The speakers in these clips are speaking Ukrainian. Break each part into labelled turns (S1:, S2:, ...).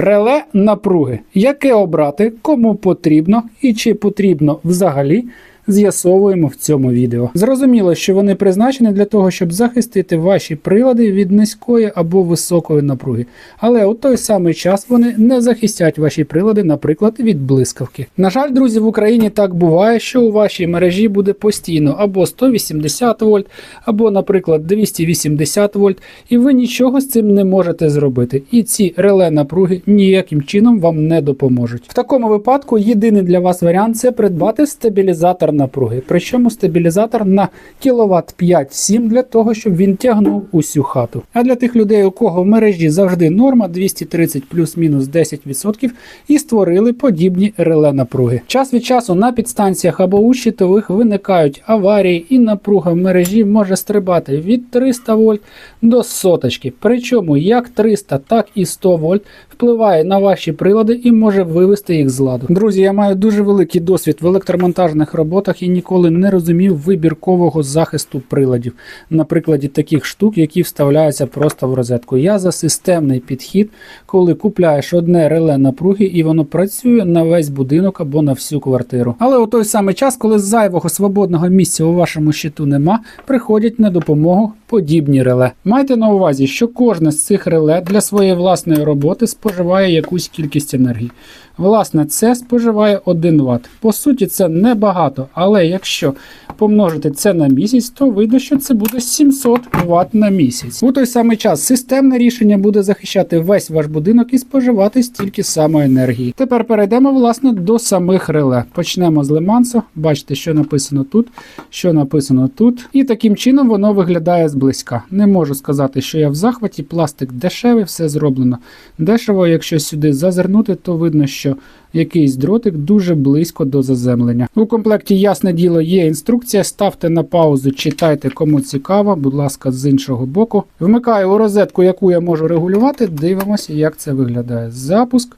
S1: Реле напруги. Яке обрати, кому потрібно і чи потрібно взагалі. З'ясовуємо в цьому відео. Зрозуміло, що вони призначені для того, щоб захистити ваші прилади від низької або високої напруги. Але у той самий час вони не захистять ваші прилади, наприклад, від блискавки. На жаль, друзі, в Україні так буває, що у вашій мережі буде постійно або 180 вольт, або, наприклад, 280 вольт, і ви нічого з цим не можете зробити. І ці реле напруги ніяким чином вам не допоможуть. В такому випадку єдиний для вас варіант це придбати стабілізатор напруги. Причому стабілізатор на кіловат 5-7 для того, щоб він тягнув усю хату. А для тих людей, у кого в мережі завжди норма 230 плюс-мінус 10% і створили подібні реле напруги. Час від часу на підстанціях або у щитових виникають аварії, і напруга в мережі може стрибати від 300 вольт до соточки. Причому як 300, так і 100 вольт впливає на ваші прилади і може вивести їх з ладу. Друзі, я маю дуже великий досвід в електромонтажних роботах і ніколи не розумів вибіркового захисту приладів на прикладі таких штук, які вставляються просто в розетку. Я за системний підхід, коли купляєш одне реле напруги і воно працює на весь будинок або на всю квартиру. Але у той самий час, коли зайвого свободного місця у вашому щиту нема, приходять на допомогу подібні реле. Майте на увазі, що кожне з цих реле для своєї власної роботи споживає якусь кількість енергії. Власне, це споживає 1 Вт. По суті, це небагато, але якщо помножити це на місяць, то вийде, що це буде 700 Вт на місяць. У той самий час системне рішення буде захищати весь ваш будинок і споживати стільки самої енергії. Тепер перейдемо власне до самих реле. Почнемо з лемансу. Бачите, що написано тут, що написано тут. І таким чином воно виглядає зблизька. Не можу сказати, що я в захваті. Пластик дешевий, все зроблено дешево. Якщо сюди зазирнути, то видно, що якийсь дротик дуже близько до заземлення. У комплекті, ясне діло, є інструкція. Ставте на паузу, читайте, кому цікаво, будь ласка, з іншого боку. Вмикаю у розетку, яку я можу регулювати. Дивимося, як це виглядає. Запуск.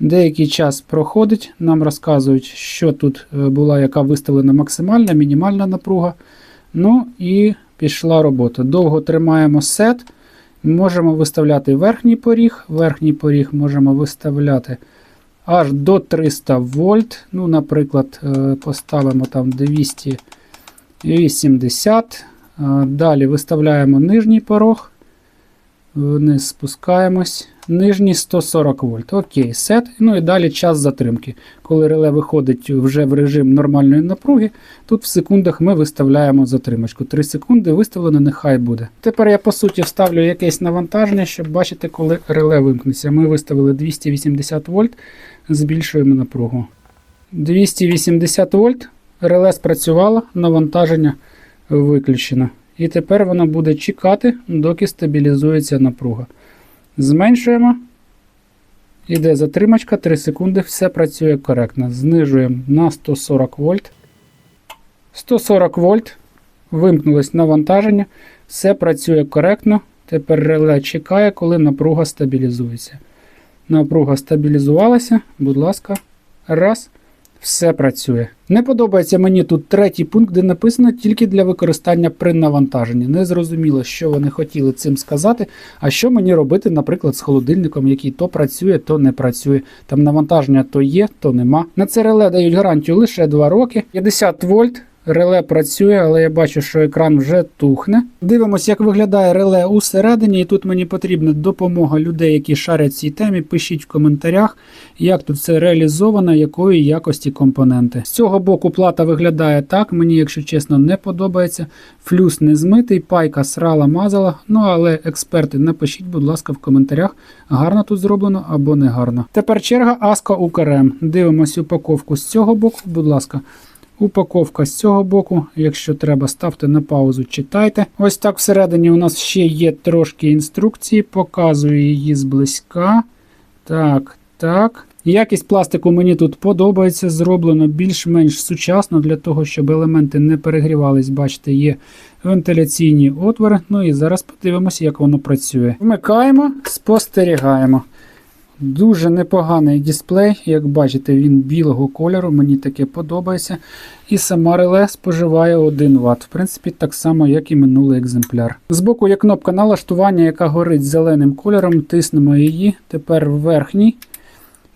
S1: Деякий час проходить, нам розказують, що тут е, була яка виставлена максимальна, мінімальна напруга. Ну і пішла робота. Довго тримаємо сет. Можемо виставляти верхній поріг. Верхній поріг можемо виставляти аж до 300 вольт. Ну, Наприклад, е, поставимо там 280. Е, Далі виставляємо нижній порог. Вниз спускаємось. Нижній 140 вольт. Окей, сет. Ну і далі час затримки. Коли реле виходить вже в режим нормальної напруги, тут в секундах ми виставляємо затримочку. 3 секунди виставлено, нехай буде. Тепер я по суті вставлю якесь навантаження, щоб бачити, коли реле вимкнеться. Ми виставили 280 вольт, збільшуємо напругу. 280 вольт. Реле спрацювало, навантаження виключено. І тепер вона буде чекати, доки стабілізується напруга. Зменшуємо. Іде затримачка, 3 секунди, все працює коректно. Знижуємо на 140 вольт. 140 вольт. Вимкнулось навантаження. Все працює коректно. Тепер реле чекає, коли напруга стабілізується. Напруга стабілізувалася. Будь ласка, раз. Все працює. Не подобається мені тут третій пункт, де написано тільки для використання при навантаженні. Не зрозуміло, що вони хотіли цим сказати. А що мені робити, наприклад, з холодильником, який то працює, то не працює. Там навантаження то є, то нема. На це реле дають гарантію лише 2 роки. 50 вольт. Реле працює, але я бачу, що екран вже тухне. Дивимось, як виглядає реле усередині, і тут мені потрібна допомога людей, які шарять цій темі. Пишіть в коментарях, як тут це реалізовано, якої якості компоненти. З цього боку плата виглядає так. Мені, якщо чесно, не подобається. Флюс не змитий, пайка срала мазала. Ну але експерти, напишіть, будь ласка, в коментарях, гарно тут зроблено або не гарно. Тепер черга Аска УКРМ. Дивимось упаковку з цього боку, будь ласка. Упаковка з цього боку, якщо треба, ставте на паузу, читайте. Ось так всередині у нас ще є трошки інструкції, показую її зблизька. Так, так. Якість пластику мені тут подобається, зроблено більш-менш сучасно для того, щоб елементи не перегрівались. Бачите, є вентиляційні отвори. Ну і зараз подивимося, як воно працює. Вмикаємо, спостерігаємо. Дуже непоганий дисплей, як бачите, він білого кольору, мені таке подобається. І сама реле споживає 1 Вт. В принципі, так само, як і минулий екземпляр. Збоку є кнопка налаштування, яка горить зеленим кольором. Тиснемо її. Тепер верхній.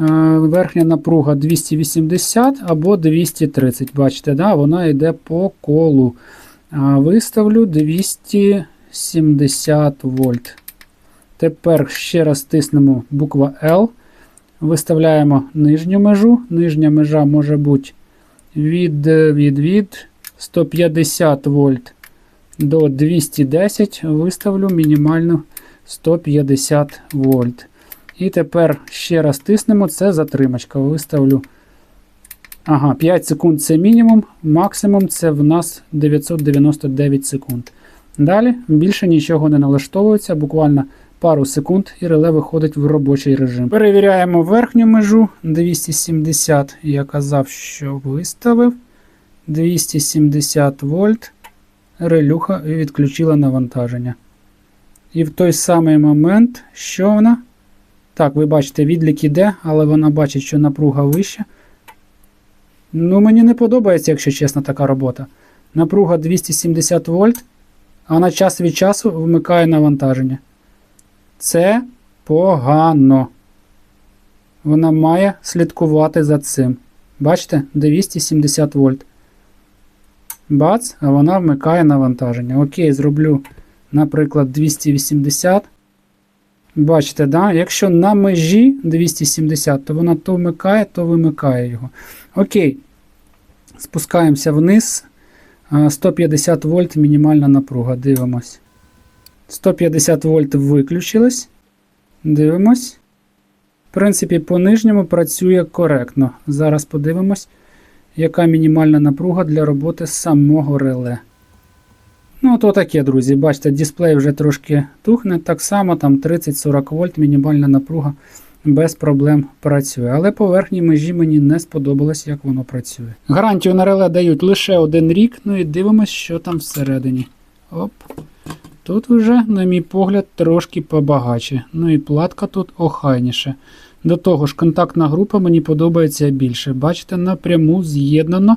S1: Е, Верхня напруга 280 або 230. Бачите, да? вона йде по колу. Виставлю 270 вольт. Тепер ще раз тиснемо буква L. Виставляємо нижню межу. Нижня межа може бути від, від, від 150 вольт до 210. Виставлю мінімальну 150 вольт. І тепер ще раз тиснемо, це затримачка. Виставлю. Ага, 5 секунд це мінімум, максимум це в нас 999 секунд. Далі більше нічого не налаштовується, буквально пару секунд і реле виходить в робочий режим. Перевіряємо верхню межу 270. Я казав, що виставив 270 вольт. Релюха відключила навантаження. І в той самий момент, що вона? Так, ви бачите, відлік іде, але вона бачить, що напруга вища. Ну, мені не подобається, якщо чесно, така робота. Напруга 270 вольт, а на час від часу вмикає навантаження. Це погано. Вона має слідкувати за цим. Бачите, 270 вольт. Бац, а вона вмикає навантаження. Окей, зроблю, наприклад, 280. Бачите, да? якщо на межі 270, то вона то вмикає, то вимикає його. Окей. Спускаємося вниз. 150 вольт мінімальна напруга. Дивимось. 150 вольт виключилось. Дивимось. В принципі, по нижньому працює коректно. Зараз подивимось, яка мінімальна напруга для роботи самого реле. Ну, то таке, друзі. Бачите, дисплей вже трошки тухне. Так само там 30-40 вольт, мінімальна напруга без проблем працює. Але по верхній межі мені не сподобалось, як воно працює. Гарантію на реле дають лише один рік. Ну і дивимось, що там всередині. Оп. Тут вже, на мій погляд, трошки побагаче. Ну і платка тут охайніше. До того ж, контактна група мені подобається більше. Бачите, напряму з'єднано.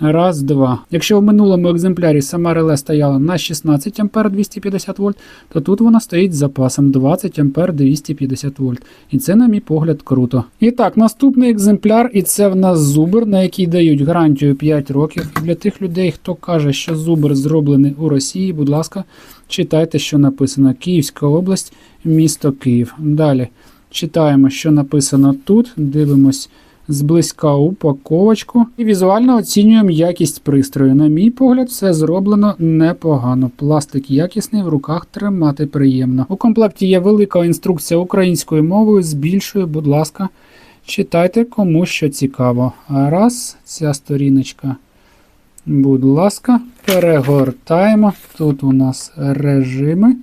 S1: Раз, два. Якщо в минулому екземплярі сама реле стояла на 16 А 250 вольт, то тут вона стоїть з запасом 20 А 250 вольт. І це, на мій погляд, круто. І так, наступний екземпляр, і це в нас зубр, на який дають гарантію 5 років. Для тих людей, хто каже, що зубр зроблений у Росії, будь ласка, читайте, що написано: Київська область, місто Київ. Далі читаємо, що написано тут. Дивимось зблизька упаковочку і візуально оцінюємо якість пристрою. На мій погляд, все зроблено непогано. Пластик якісний, в руках тримати приємно. У комплекті є велика інструкція українською мовою. Збільшую, будь ласка, читайте кому що цікаво. Раз, ця сторіночка. Будь ласка, перегортаємо. Тут у нас режими.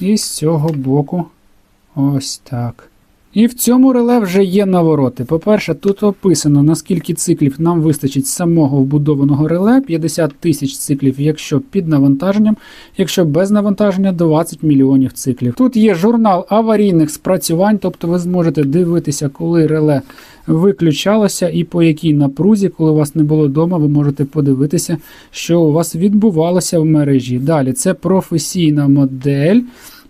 S1: І з цього боку ось так. І в цьому реле вже є навороти. По-перше, тут описано, наскільки циклів нам вистачить самого вбудованого реле 50 тисяч циклів, якщо під навантаженням, якщо без навантаження 20 мільйонів циклів. Тут є журнал аварійних спрацювань, тобто ви зможете дивитися, коли реле виключалося і по якій напрузі, коли у вас не було вдома, ви можете подивитися, що у вас відбувалося в мережі. Далі це професійна модель.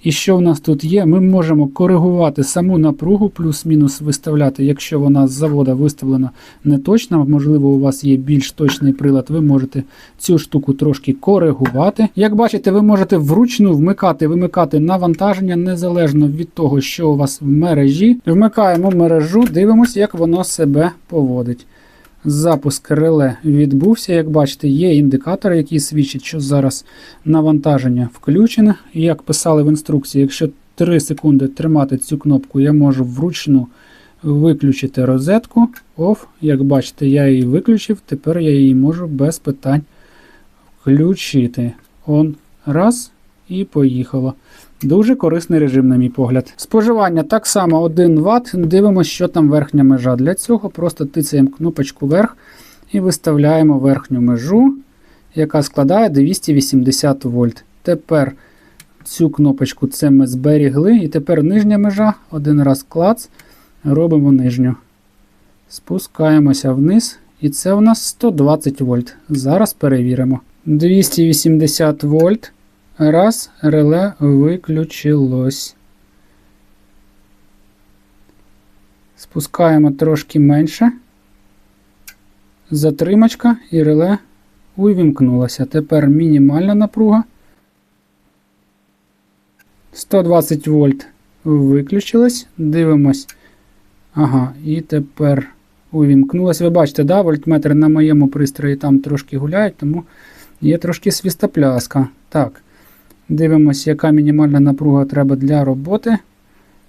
S1: І що в нас тут є? Ми можемо коригувати саму напругу, плюс-мінус виставляти, якщо вона з завода виставлена не точно, можливо, у вас є більш точний прилад, ви можете цю штуку трошки коригувати. Як бачите, ви можете вручну вмикати, вимикати навантаження незалежно від того, що у вас в мережі. Вмикаємо мережу, дивимося, як воно себе поводить. Запуск реле відбувся. Як бачите, є індикатор, який свідчить, що зараз навантаження включене. Як писали в інструкції, якщо 3 секунди тримати цю кнопку, я можу вручну виключити розетку. Off. Як бачите, я її виключив, тепер я її можу без питань включити. Он. Раз. І поїхало. Дуже корисний режим, на мій погляд. Споживання так само 1 Вт. Дивимося, що там верхня межа. Для цього просто тицяємо кнопочку вверх і виставляємо верхню межу, яка складає 280 вольт. Тепер Цю кнопочку це ми зберігли. І тепер нижня межа. Один раз клац. Робимо нижню. Спускаємося вниз. І це у нас 120 вольт. Зараз перевіримо. 280 вольт. Раз, реле виключилось. Спускаємо трошки менше. Затримачка і реле увімкнулося. Тепер мінімальна напруга. 120 вольт виключилось. Дивимось. Ага, і тепер увімкнулося. Ви бачите, да, вольтметр на моєму пристрої там трошки гуляють, тому є трошки свістопляска. Так. Дивимося, яка мінімальна напруга треба для роботи.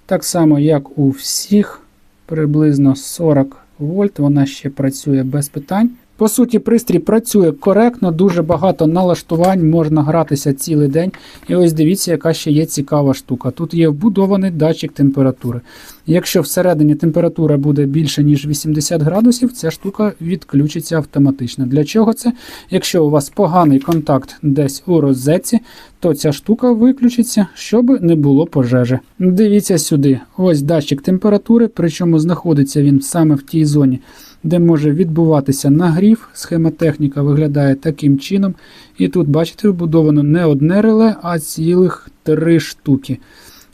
S1: Так само, як у всіх, приблизно 40 вольт. Вона ще працює без питань. По суті, пристрій працює коректно, дуже багато налаштувань, можна гратися цілий день. І ось дивіться, яка ще є цікава штука. Тут є вбудований датчик температури. Якщо всередині температура буде більше, ніж 80 градусів, ця штука відключиться автоматично. Для чого це? Якщо у вас поганий контакт десь у розетці, то ця штука виключиться, щоб не було пожежі. Дивіться сюди, ось датчик температури, причому знаходиться він саме в тій зоні, де може відбуватися нагрів. Схемотехніка виглядає таким чином. І тут, бачите, вбудовано не одне реле, а цілих три штуки.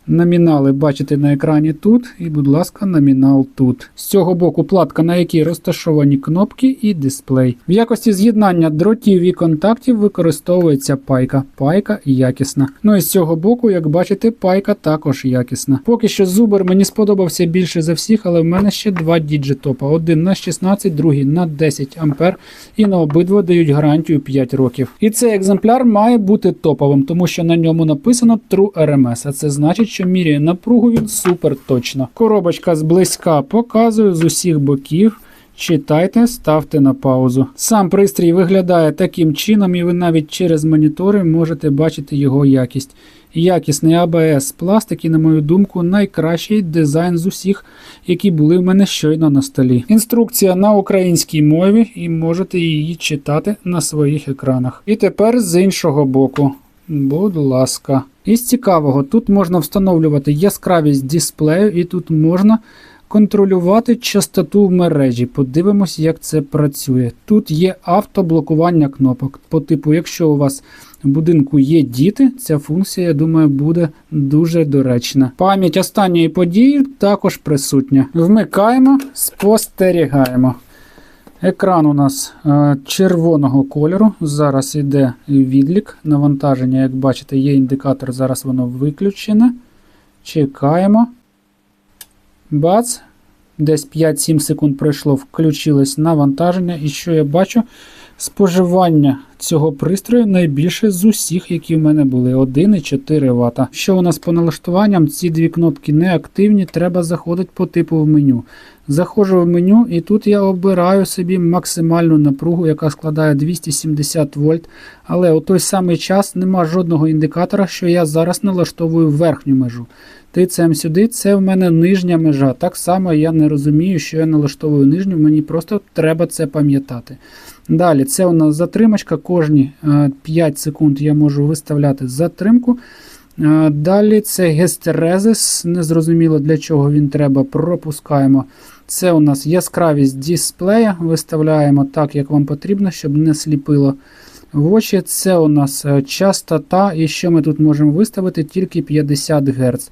S1: Номінали бачите на екрані тут, і, будь ласка, номінал тут. З цього боку платка, на якій розташовані кнопки і дисплей. В якості з'єднання дротів і контактів використовується пайка. Пайка якісна. Ну і з цього боку, як бачите, пайка також якісна. Поки що зубер мені сподобався більше за всіх, але в мене ще два діджитопа. Один на 16, другий на 10 ампер. І на обидва дають гарантію 5 років. І цей екземпляр має бути топовим, тому що на ньому написано True RMS, а це значить що міряє напругу він супер точно. Коробочка зблизька показую з усіх боків. Читайте, ставте на паузу. Сам пристрій виглядає таким чином, і ви навіть через монітори можете бачити його якість. Якісний АБС пластик і, на мою думку, найкращий дизайн з усіх, які були в мене щойно на столі. Інструкція на українській мові, і можете її читати на своїх екранах. І тепер з іншого боку. Будь ласка. Із цікавого, тут можна встановлювати яскравість дисплею, і тут можна контролювати частоту в мережі. Подивимось, як це працює. Тут є автоблокування кнопок. По типу, якщо у вас в будинку є діти, ця функція, я думаю, буде дуже доречна. Пам'ять останньої події також присутня. Вмикаємо, спостерігаємо. Екран у нас е, червоного кольору. Зараз йде відлік навантаження. Як бачите, є індикатор, зараз воно виключене. Чекаємо. Бац. Десь 5-7 секунд пройшло, включилось навантаження. І що я бачу? Споживання цього пристрою найбільше з усіх, які в мене були 1,4 Вт. Що у нас по налаштуванням? Ці дві кнопки не активні, треба заходити по типу в меню. Заходжу в меню, і тут я обираю собі максимальну напругу, яка складає 270 вольт. Але у той самий час нема жодного індикатора, що я зараз налаштовую верхню межу. Тицем сюди, це в мене нижня межа. Так само я не розумію, що я налаштовую нижню, мені просто треба це пам'ятати. Далі, це у нас затримачка. Кожні 5 секунд я можу виставляти затримку. Далі це гестерезис, незрозуміло для чого він треба, пропускаємо. Це у нас яскравість дисплея, виставляємо так, як вам потрібно, щоб не сліпило в очі. Це у нас частота, і що ми тут можемо виставити? Тільки 50 Гц.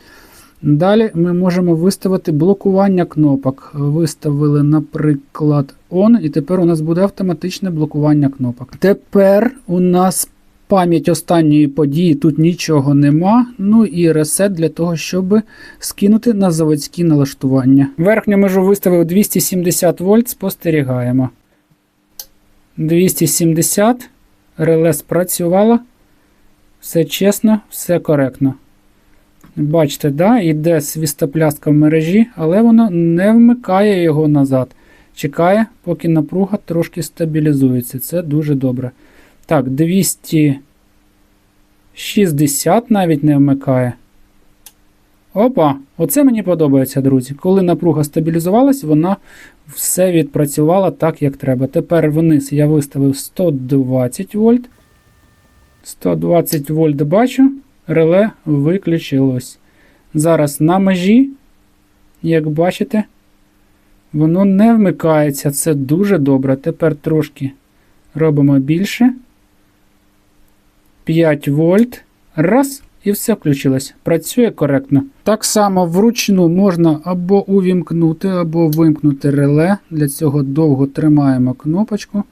S1: Далі ми можемо виставити блокування кнопок. Виставили, наприклад, ON, і тепер у нас буде автоматичне блокування кнопок. Тепер у нас пам'ять останньої події, тут нічого нема. Ну і ресет для того, щоб скинути на заводські налаштування. Верхню межу виставив 270 вольт, спостерігаємо. 270. Реле спрацювало. Все чесно, все коректно. Бачите, да, іде свістопляска в мережі, але воно не вмикає його назад. Чекає, поки напруга трошки стабілізується. Це дуже добре. Так, 260 навіть не вмикає. Опа, оце мені подобається, друзі. Коли напруга стабілізувалась, вона все відпрацювала так, як треба. Тепер вниз я виставив 120 вольт. 120 вольт бачу. Реле виключилось. Зараз на межі, як бачите, воно не вмикається. Це дуже добре. Тепер трошки робимо більше. 5 вольт. Раз. І все включилось. Працює коректно. Так само вручну можна або увімкнути, або вимкнути реле. Для цього довго тримаємо кнопочку.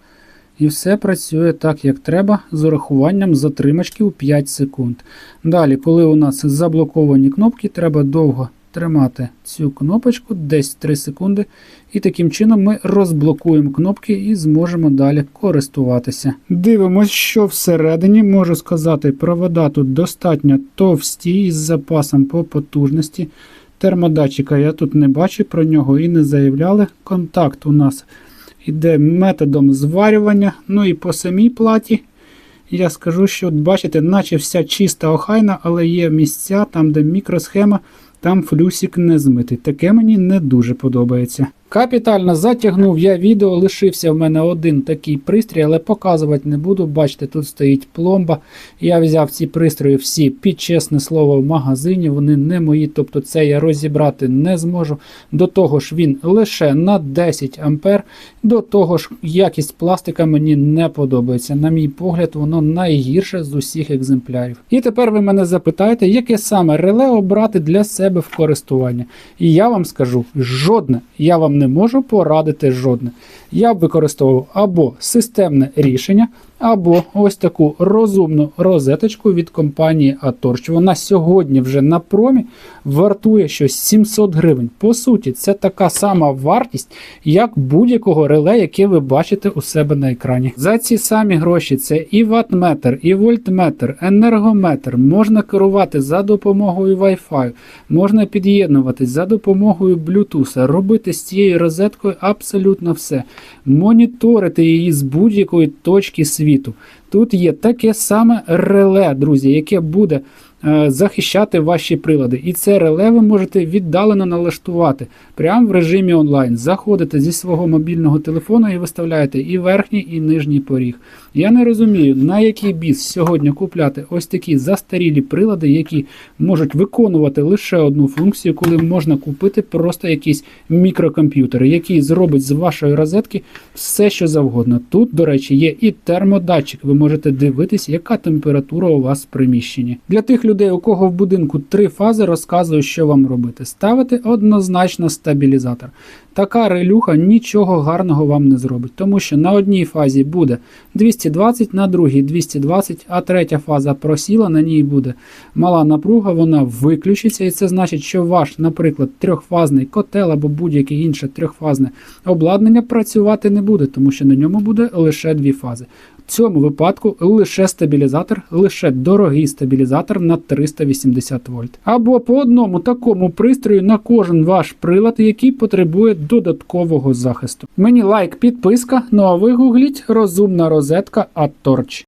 S1: І все працює так, як треба, з урахуванням затримачки у 5 секунд. Далі, коли у нас заблоковані кнопки, треба довго тримати цю кнопочку десь 3 секунди. І таким чином ми розблокуємо кнопки і зможемо далі користуватися. Дивимось, що всередині можу сказати, провода тут достатньо товсті із запасом по потужності. Термодатчика я тут не бачу, про нього і не заявляли. Контакт у нас іде методом зварювання. Ну і по самій платі я скажу, що от бачите, наче вся чиста охайна, але є місця там, де мікросхема, там флюсик не змитий. Таке мені не дуже подобається. Капітально затягнув я відео, лишився в мене один такий пристрій, але показувати не буду. Бачите, тут стоїть пломба. Я взяв ці пристрої всі під чесне слово в магазині. Вони не мої, тобто це я розібрати не зможу. До того ж, він лише на 10 ампер. До того ж, якість пластика мені не подобається. На мій погляд, воно найгірше з усіх екземплярів. І тепер ви мене запитаєте, яке саме реле обрати для себе в користування. І я вам скажу жодне. Я вам не можу порадити жодне. Я б використовував або системне рішення, або ось таку розумну розеточку від компанії Atorch. Вона сьогодні вже на промі вартує щось 700 гривень. По суті, це така сама вартість, як будь-якого реле, яке ви бачите у себе на екрані. За ці самі гроші це і ваттметр, і вольтметр, енергометр. Можна керувати за допомогою Wi-Fi, можна під'єднуватись за допомогою Bluetooth, робити з цією розеткою абсолютно все. Моніторити її з будь-якої точки світу. Тут є таке саме реле, друзі, яке буде захищати ваші прилади. І це реле ви можете віддалено налаштувати прямо в режимі онлайн. Заходите зі свого мобільного телефону і виставляєте і верхній, і нижній поріг. Я не розумію, на який біс сьогодні купляти ось такі застарілі прилади, які можуть виконувати лише одну функцію, коли можна купити просто якийсь мікрокомп'ютер, який зробить з вашої розетки все, що завгодно. Тут, до речі, є і термодатчик. Ви можете дивитись, яка температура у вас в приміщенні. Для тих людей, у кого в будинку три фази, розказую, що вам робити. Ставити однозначно стабілізатор. Така релюха нічого гарного вам не зробить, тому що на одній фазі буде 220, на другій 220, а третя фаза просіла, на ній буде мала напруга, вона виключиться, і це значить, що ваш, наприклад, трьохфазний котел або будь-яке інше трьохфазне обладнання працювати не буде, тому що на ньому буде лише дві фази. Цьому випадку лише стабілізатор, лише дорогий стабілізатор на 380 вольт. Або по одному такому пристрою на кожен ваш прилад, який потребує додаткового захисту. Мені лайк, підписка, ну а ви гугліть розумна розетка Atorch.